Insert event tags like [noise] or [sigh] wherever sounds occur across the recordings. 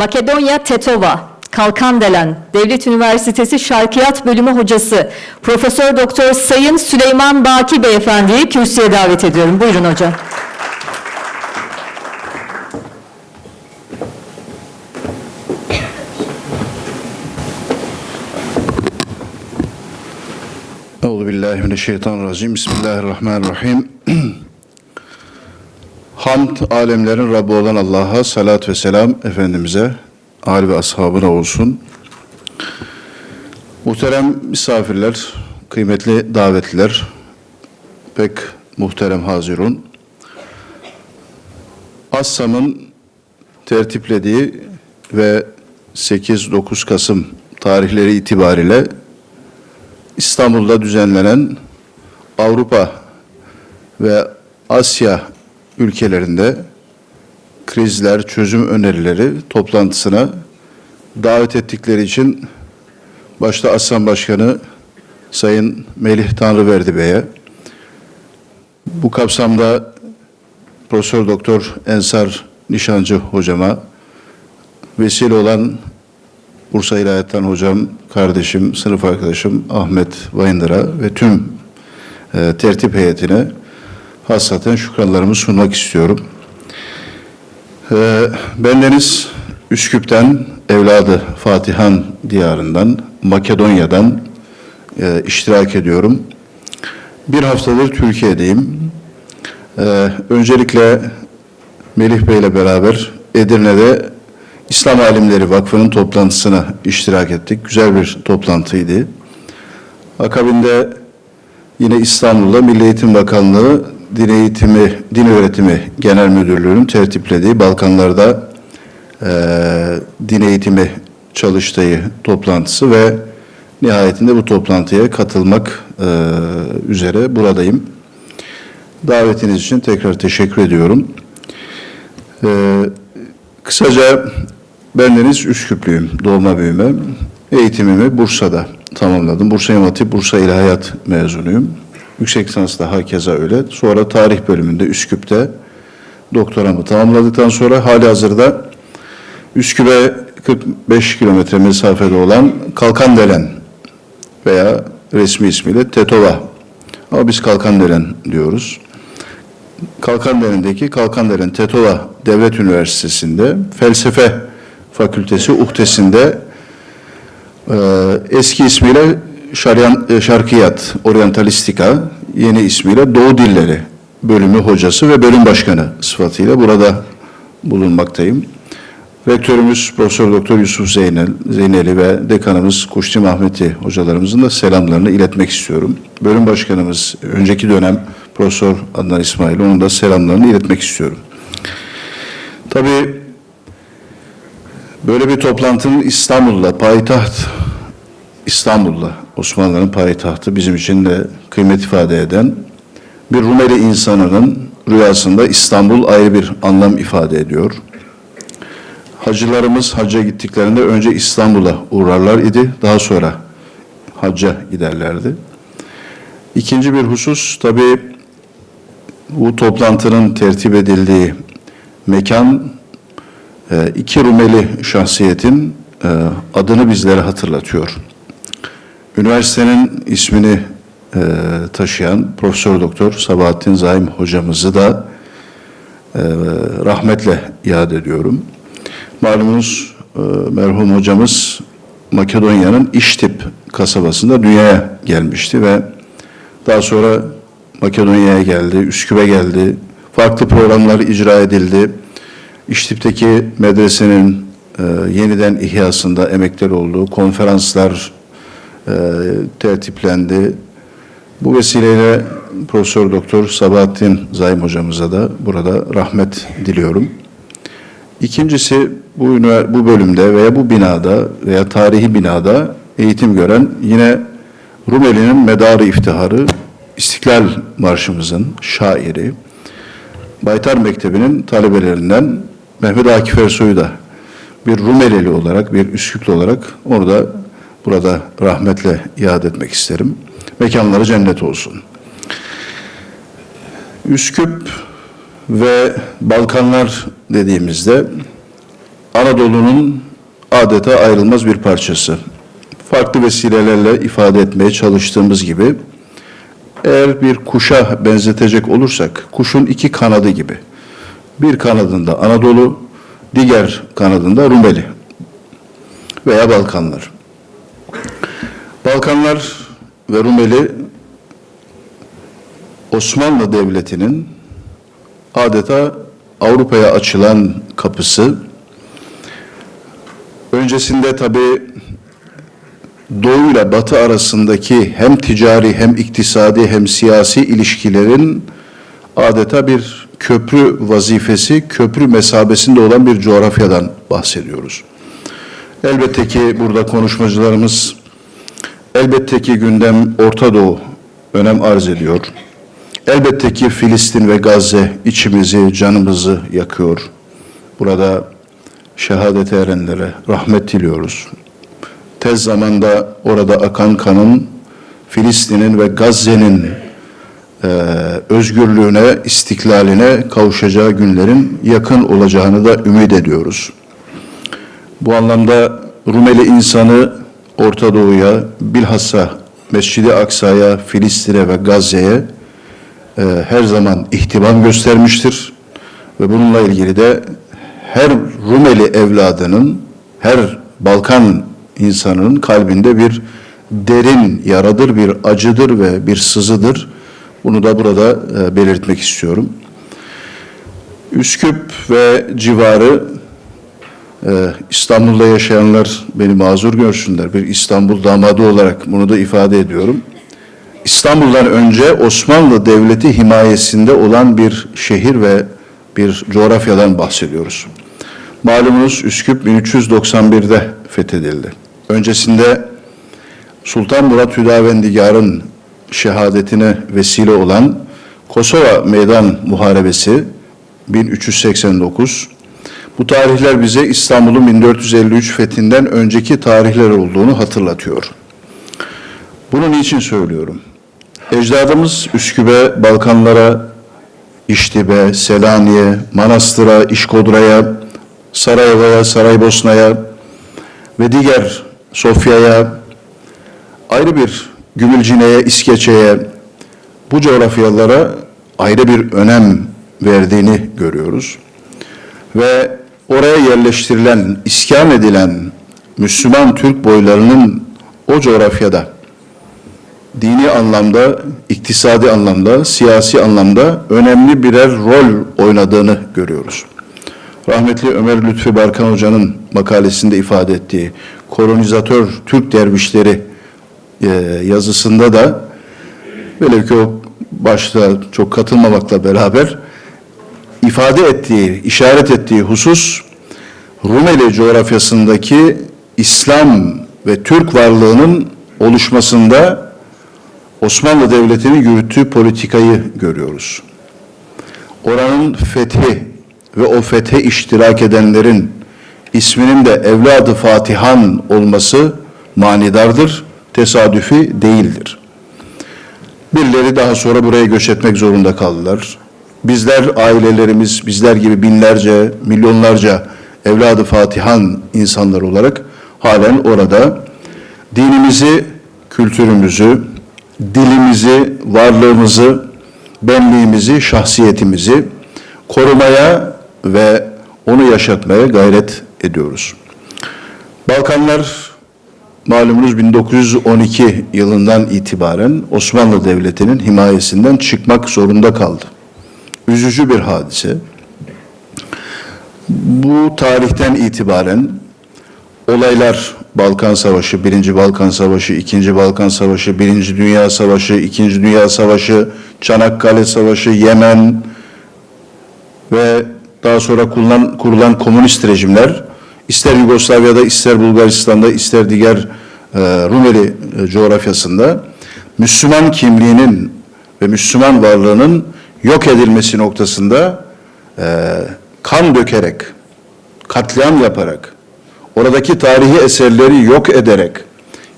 Makedonya Tetova, Kalkandelen, Devlet Üniversitesi Şarkiyat Bölümü Hocası Profesör Doktor Sayın Süleyman Baki Beyefendi'yi kürsüye davet ediyorum. Buyurun hocam. Euzu billahi mineşşeytanirracim. Bismillahirrahmanirrahim. [clears throat] Hamd alemlerin Rabbi olan Allah'a salat ve selam Efendimiz'e, âli ve ashabına olsun. Muhterem misafirler, kıymetli davetliler, pek muhterem hazirun. Assam'ın tertiplediği ve 8-9 Kasım tarihleri itibariyle İstanbul'da düzenlenen Avrupa ve Asya ülkelerinde krizler, çözüm önerileri toplantısına davet ettikleri için başta Aslan Başkanı Sayın Melih Tanrıverdi Bey'e bu kapsamda Profesör Doktor Ensar Nişancı hocama vesile olan Bursa İlahiyat'tan hocam, kardeşim, sınıf arkadaşım Ahmet Bayındır'a ve tüm e, tertip heyetine hasaten şükranlarımı sunmak istiyorum. E, bendeniz Üsküp'ten, evladı Fatihan diyarından, Makedonya'dan e, iştirak ediyorum. Bir haftadır Türkiye'deyim. E, öncelikle Melih Bey ile beraber Edirne'de İslam Alimleri Vakfı'nın toplantısına iştirak ettik. Güzel bir toplantıydı. Akabinde yine İstanbul'da Milli Eğitim Bakanlığı Din Eğitimi, Din Öğretimi Genel Müdürlüğü'nün tertiplediği Balkanlarda eee din eğitimi çalıştığı toplantısı ve nihayetinde bu toplantıya katılmak eee, üzere buradayım. Davetiniz için tekrar teşekkür ediyorum. Eee Kısaca bendeniz Üsküplüyüm, doğma büyüme. Eğitimimi Bursa'da tamamladım. Bursa İmam Hatip, Bursa İlahiyat mezunuyum. Yüksek lisansda hakeza öyle. Sonra tarih bölümünde Üsküp'te doktoramı tamamladıktan sonra hali hazırda Üsküp'e 45 kilometre mesafede olan Kalkandelen veya resmi ismiyle Tetova. Ama biz Kalkandelen diyoruz. Kalkandere'ndeki Kalkanderen Tetova Devlet Üniversitesi'nde Felsefe Fakültesi Uhdesi'nde e, eski ismiyle Şaryan, e, Şarkiyat, Orientalistika, yeni ismiyle Doğu Dilleri bölümü hocası ve bölüm başkanı sıfatıyla burada bulunmaktayım. Rektörümüz Profesör Doktor Yusuf Zeynel, Zeyneli ve dekanımız Kuşti Mahmeti hocalarımızın da selamlarını iletmek istiyorum. Bölüm başkanımız önceki dönem Profesör Adnan İsmail onun da selamlarını iletmek istiyorum. Tabii böyle bir toplantının İstanbul'la payitaht İstanbul'la Osmanlı'nın payitahtı bizim için de kıymet ifade eden bir Rumeli insanının rüyasında İstanbul ayrı bir anlam ifade ediyor. Hacılarımız hacca gittiklerinde önce İstanbul'a uğrarlar idi, daha sonra hacca giderlerdi. İkinci bir husus tabii bu toplantının tertip edildiği mekan e, iki Rumeli şahsiyetin e, adını bizlere hatırlatıyor. Üniversitenin ismini e, taşıyan Profesör Doktor Sabahattin Zaim hocamızı da rahmetle yad ediyorum. Malumunuz merhum hocamız Makedonya'nın İştip kasabasında dünyaya gelmişti ve daha sonra Makedonya'ya geldi, Üsküp'e geldi. Farklı programlar icra edildi. İştip'teki medresenin e, yeniden ihyasında emekler oldu. Konferanslar e, tertiplendi. Bu vesileyle Profesör Doktor Sabahattin Zaim hocamıza da burada rahmet diliyorum. İkincisi bu, bu bölümde veya bu binada veya tarihi binada eğitim gören yine Rumeli'nin medarı iftiharı İstiklal Marşımızın şairi Baytar Mektebi'nin talebelerinden Mehmet Akif Ersoy'u da bir Rumelili olarak, bir Üsküplü olarak orada burada rahmetle yad etmek isterim. Mekanları cennet olsun. Üsküp ve Balkanlar dediğimizde Anadolu'nun adeta ayrılmaz bir parçası. Farklı vesilelerle ifade etmeye çalıştığımız gibi eğer bir kuşa benzetecek olursak kuşun iki kanadı gibi. Bir kanadında Anadolu, diğer kanadında Rumeli veya Balkanlar. Balkanlar ve Rumeli Osmanlı Devleti'nin adeta Avrupa'ya açılan kapısı. Öncesinde tabii Doğu ile Batı arasındaki hem ticari hem iktisadi hem siyasi ilişkilerin adeta bir köprü vazifesi, köprü mesabesinde olan bir coğrafyadan bahsediyoruz. Elbette ki burada konuşmacılarımız elbette ki gündem Orta Doğu önem arz ediyor. Elbette ki Filistin ve Gazze içimizi, canımızı yakıyor. Burada şehadete erenlere rahmet diliyoruz. Tez zamanda orada akan kanın Filistin'in ve Gazze'nin eee, özgürlüğüne, istiklaline kavuşacağı günlerin yakın olacağını da ümit ediyoruz. Bu anlamda Rumeli insanı Orta Doğu'ya, bilhassa Mescid-i Aksa'ya, Filistin'e ve Gazze'ye e, her zaman ihtimam göstermiştir. Ve bununla ilgili de her Rumeli evladının, her Balkan insanının kalbinde bir derin yaradır, bir acıdır ve bir sızıdır. Bunu da burada e, belirtmek istiyorum. Üsküp ve civarı İstanbul'da yaşayanlar beni mazur görsünler. Bir İstanbul damadı olarak bunu da ifade ediyorum. İstanbul'dan önce Osmanlı Devleti himayesinde olan bir şehir ve bir coğrafyadan bahsediyoruz. Malumunuz Üsküp 1391'de fethedildi. Öncesinde Sultan Murat Hüdavendigar'ın şehadetine vesile olan Kosova Meydan Muharebesi 1389 bu tarihler bize İstanbul'un 1453 fethinden önceki tarihler olduğunu hatırlatıyor. Bunu niçin söylüyorum? Ecdadımız Üsküp'e, Balkanlara, İştib'e, Selanik'e, Manastır'a, İşkodra'ya, Sarayeva'ya, Saraybosna'ya ve diğer Sofya'ya, ayrı bir Gümülcine'ye, İskeçe'ye, bu coğrafyalara ayrı bir önem verdiğini görüyoruz. Ve oraya yerleştirilen, iskan edilen Müslüman Türk boylarının o coğrafyada dini anlamda, iktisadi anlamda, siyasi anlamda önemli birer rol oynadığını görüyoruz. Rahmetli Ömer Lütfi Barkan Hoca'nın makalesinde ifade ettiği kolonizatör Türk dervişleri e, yazısında da velev ki o başta çok katılmamakla beraber ifade ettiği, işaret ettiği husus Rumeli coğrafyasındaki İslam ve Türk varlığının oluşmasında Osmanlı Devleti'nin yürüttüğü politikayı görüyoruz. Oranın fethi ve o fethe iştirak edenlerin isminin de evladı Fatihan olması manidardır, tesadüfi değildir. Birileri daha sonra buraya göç etmek zorunda kaldılar. Bizler ailelerimiz, bizler gibi binlerce, milyonlarca evladı Fatihan insanlar olarak halen orada dinimizi, kültürümüzü, dilimizi, varlığımızı, benliğimizi, şahsiyetimizi korumaya ve onu yaşatmaya gayret ediyoruz. Balkanlar malumunuz 1912 yılından itibaren Osmanlı Devleti'nin himayesinden çıkmak zorunda kaldı. Üzücü bir hadise. Bu tarihten itibaren olaylar Balkan Savaşı, Birinci Balkan Savaşı, İkinci Balkan Savaşı, Birinci Dünya Savaşı, İkinci Dünya Savaşı, Çanakkale Savaşı, Yemen ve daha sonra kurulan, kurulan komünist rejimler ister Yugoslavya'da, ister Bulgaristan'da, ister diğer e, Rumeli e, coğrafyasında Müslüman kimliğinin ve Müslüman varlığının yok edilmesi noktasında e, kan dökerek, katliam yaparak, oradaki tarihi eserleri yok ederek,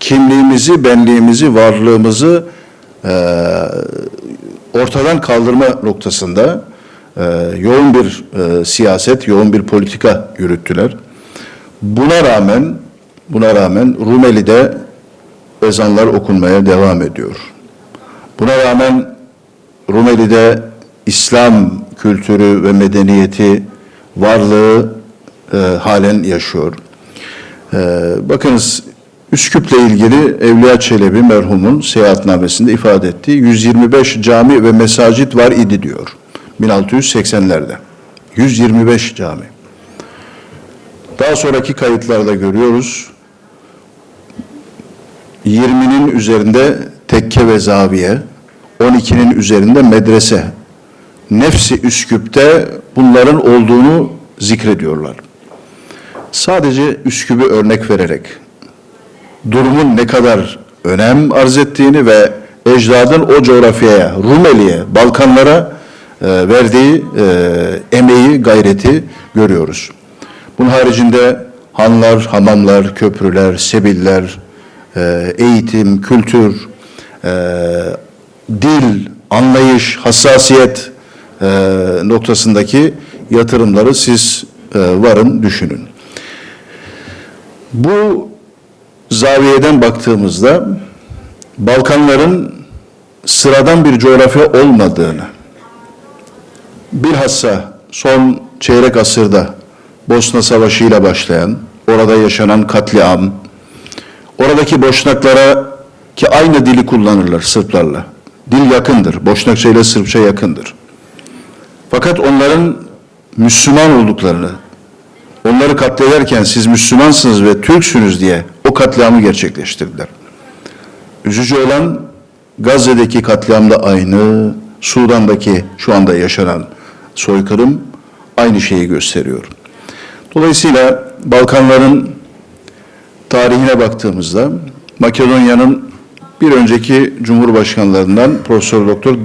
kimliğimizi, benliğimizi, varlığımızı e, ortadan kaldırma noktasında e, yoğun bir e, siyaset, yoğun bir politika yürüttüler. Buna rağmen buna rağmen Rumeli'de ezanlar okunmaya devam ediyor. Buna rağmen Rumeli'de İslam kültürü ve medeniyeti varlığı e, halen yaşıyor. E, bakınız Üsküp'le ilgili Evliya Çelebi merhumun seyahatnamesinde ifade ettiği 125 cami ve mesacit var idi diyor. 1680'lerde. 125 cami. Daha sonraki kayıtlarda görüyoruz. 20'nin üzerinde tekke ve zaviye, 12'nin üzerinde medrese. Nefsi Üsküp'te bunların olduğunu zikrediyorlar. Sadece Üsküp'ü örnek vererek durumun ne kadar önem arz ettiğini ve ecdadın o coğrafyaya, Rumeli'ye, Balkanlara e, verdiği e, emeği, gayreti görüyoruz. Bunun haricinde hanlar, hamamlar, köprüler, sebiller, e, eğitim, kültür, e, dil, anlayış, hassasiyet e, noktasındaki yatırımları siz e, varın, düşünün. Bu zaviyeden baktığımızda Balkanların sıradan bir coğrafya olmadığını, bilhassa son çeyrek asırda Bosna Savaşı ile başlayan, orada yaşanan katliam, oradaki Boşnaklara ki aynı dili kullanırlar Sırplarla. Dil yakındır. Boşnakça ile Sırpça yakındır. Fakat onların Müslüman olduklarını, onları katlederken siz Müslümansınız ve Türksünüz diye o katliamı gerçekleştirdiler. Üzücü olan Gazze'deki katliam da aynı, Sudan'daki şu anda yaşanan soykırım aynı şeyi gösteriyor. Dolayısıyla Balkanların tarihine baktığımızda Makedonya'nın bir önceki cumhurbaşkanlarından Profesör Doktor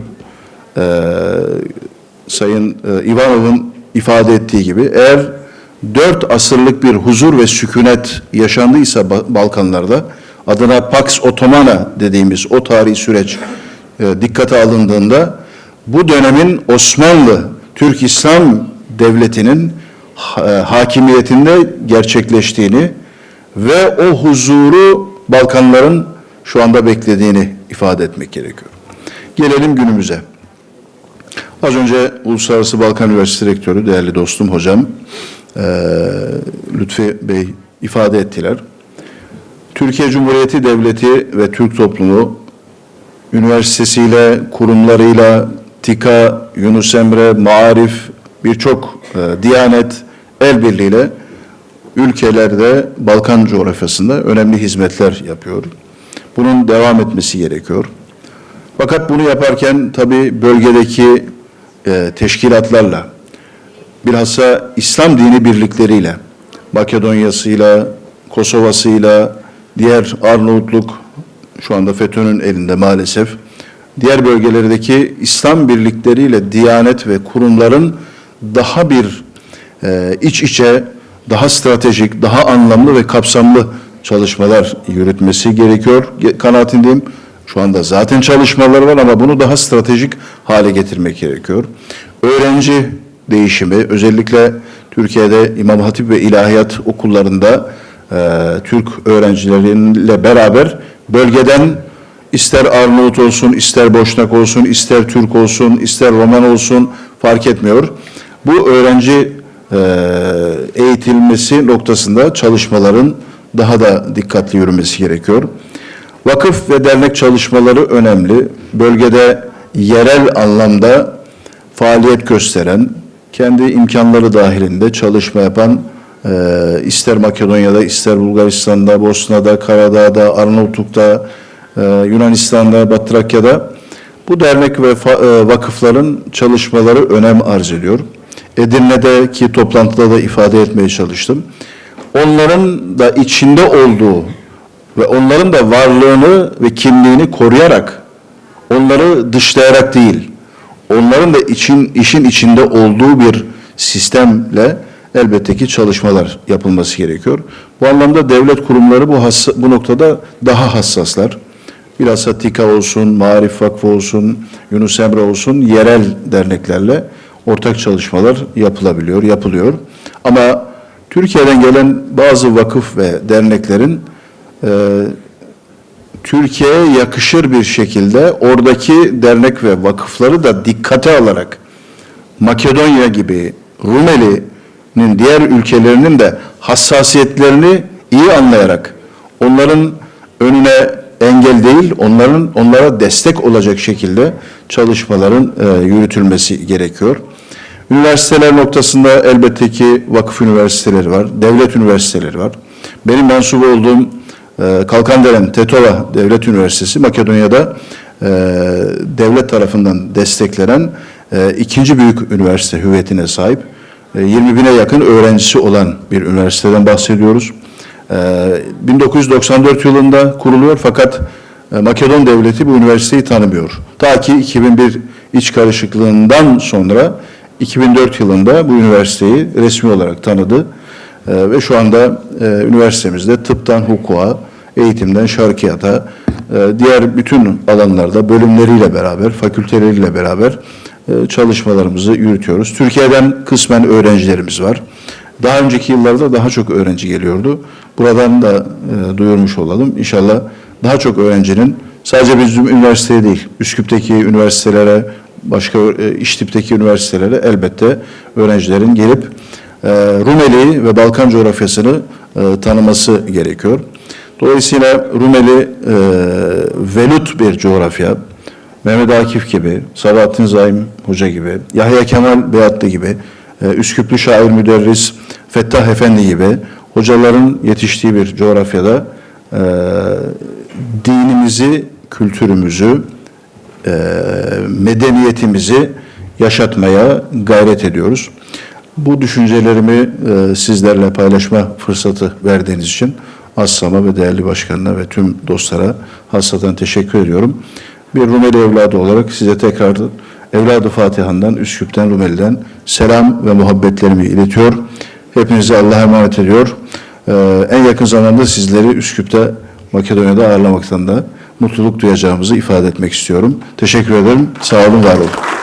eee, Sayın e, Ivanov'un ifade ettiği gibi eğer dört asırlık bir huzur ve sükunet yaşandıysa Ba- Balkanlarda adına Pax Ottomana dediğimiz o tarihi süreç e, dikkate alındığında bu dönemin Osmanlı Türk İslam Devleti'nin e, hakimiyetinde gerçekleştiğini ve o huzuru Balkanların şu anda beklediğini ifade etmek gerekiyor. Gelelim günümüze. Az önce Uluslararası Balkan Üniversitesi Rektörü, değerli dostum hocam eee, Lütfi Bey ifade ettiler. Türkiye Cumhuriyeti Devleti ve Türk toplumu üniversitesiyle, kurumlarıyla, TİKA, Yunus Emre, Maarif, birçok e, Diyanet el birliğiyle ülkelerde Balkan coğrafyasında önemli hizmetler yapıyor. Bunun devam etmesi gerekiyor. Fakat bunu yaparken tabi bölgedeki e, teşkilatlarla, bilhassa İslam dini birlikleriyle, Makedonya'sıyla, Kosova'sıyla, diğer Arnavutluk, şu anda FETÖ'nün elinde maalesef, diğer bölgelerdeki İslam birlikleriyle Diyanet ve kurumların daha bir e, iç içe, daha stratejik, daha anlamlı ve kapsamlı çalışmalar yürütmesi gerekiyor. Ge- Kanaatindeyim. Şu anda zaten çalışmalar var ama bunu daha stratejik hale getirmek gerekiyor. Öğrenci değişimi, özellikle Türkiye'de İmam Hatip ve İlahiyat okullarında e, Türk öğrencileriyle beraber bölgeden ister Arnavut olsun, ister Boşnak olsun, ister Türk olsun, ister Roman olsun fark etmiyor. Bu öğrenci e, eğitilmesi noktasında çalışmaların daha da dikkatli yürümesi gerekiyor. Vakıf ve dernek çalışmaları önemli. Bölgede yerel anlamda faaliyet gösteren, kendi imkanları dahilinde çalışma yapan e, ister Makedonya'da, ister Bulgaristan'da, Bosna'da, Karadağ'da, Arnavutluk'ta, e, Yunanistan'da, Batı Trakya'da bu dernek ve fa- e, vakıfların çalışmaları önem arz ediyor. Edirne'deki toplantıda da ifade etmeye çalıştım. Onların da içinde olduğu ve onların da varlığını ve kimliğini koruyarak, onları dışlayarak değil, onların da için işin içinde olduğu bir sistemle elbette ki çalışmalar yapılması gerekiyor. Bu anlamda devlet kurumları bu hassa- bu noktada daha hassaslar. Bilhassa TİKA olsun, Marif Vakfı olsun, Yunus Emre olsun yerel derneklerle ortak çalışmalar yapılabiliyor, yapılıyor. Ama Türkiye'den gelen bazı vakıf ve derneklerin e, Türkiye'ye yakışır bir şekilde oradaki dernek ve vakıfları da dikkate alarak Makedonya gibi Rumeli'nin diğer ülkelerinin de hassasiyetlerini iyi anlayarak onların önüne engel değil, onların onlara destek olacak şekilde çalışmaların e, yürütülmesi gerekiyor. Üniversiteler noktasında elbette ki vakıf üniversiteleri var, devlet üniversiteleri var. Benim mensup olduğum e, Kalkandelen Tetova Devlet Üniversitesi Makedonya'da e, devlet tarafından desteklenen e, ikinci büyük üniversite hüviyetine sahip. E, 20 bine yakın öğrencisi olan bir üniversiteden bahsediyoruz. E, 1994 yılında kuruluyor fakat e, Makedon devleti bu üniversiteyi tanımıyor. Ta ki 2001 iç karışıklığından sonra 2004 yılında bu üniversiteyi resmi olarak tanıdı. Ee, ve şu anda e, üniversitemizde tıptan hukuka, eğitimden şarkiyata, e, diğer bütün alanlarda bölümleriyle beraber, fakülteleriyle beraber e, çalışmalarımızı yürütüyoruz. Türkiye'den kısmen öğrencilerimiz var. Daha önceki yıllarda daha çok öğrenci geliyordu. Buradan da e, duyurmuş olalım. İnşallah daha çok öğrencinin sadece bizim üniversiteye değil, Üsküp'teki üniversitelere, başka e, İştip'teki üniversitelere elbette öğrencilerin gelip e, Rumeli ve Balkan coğrafyasını tanıması gerekiyor. Dolayısıyla Rumeli e, velut bir coğrafya. Mehmet Akif gibi, Sabahattin Zaim Hoca gibi, Yahya Kemal Beyatlı gibi, e, Üsküplü şair müderris Fettah Efendi gibi hocaların yetiştiği bir coğrafyada e, dinimizi, kültürümüzü, e, medeniyetimizi yaşatmaya gayret ediyoruz. Bu düşüncelerimi e, sizlerle paylaşma fırsatı verdiğiniz için Assam'a ve değerli başkanına ve tüm dostlara hasreten teşekkür ediyorum. Bir Rumeli evladı olarak size tekrar evladı Fatihan'dan, Üsküp'ten, Rumeli'den selam ve muhabbetlerimi iletiyor. Hepinizi Allah'a emanet ediyor. E, en yakın zamanda sizleri Üsküp'te, Makedonya'da ağırlamaktan da mutluluk duyacağımızı ifade etmek istiyorum. Teşekkür ederim. Sağ olun, var olun.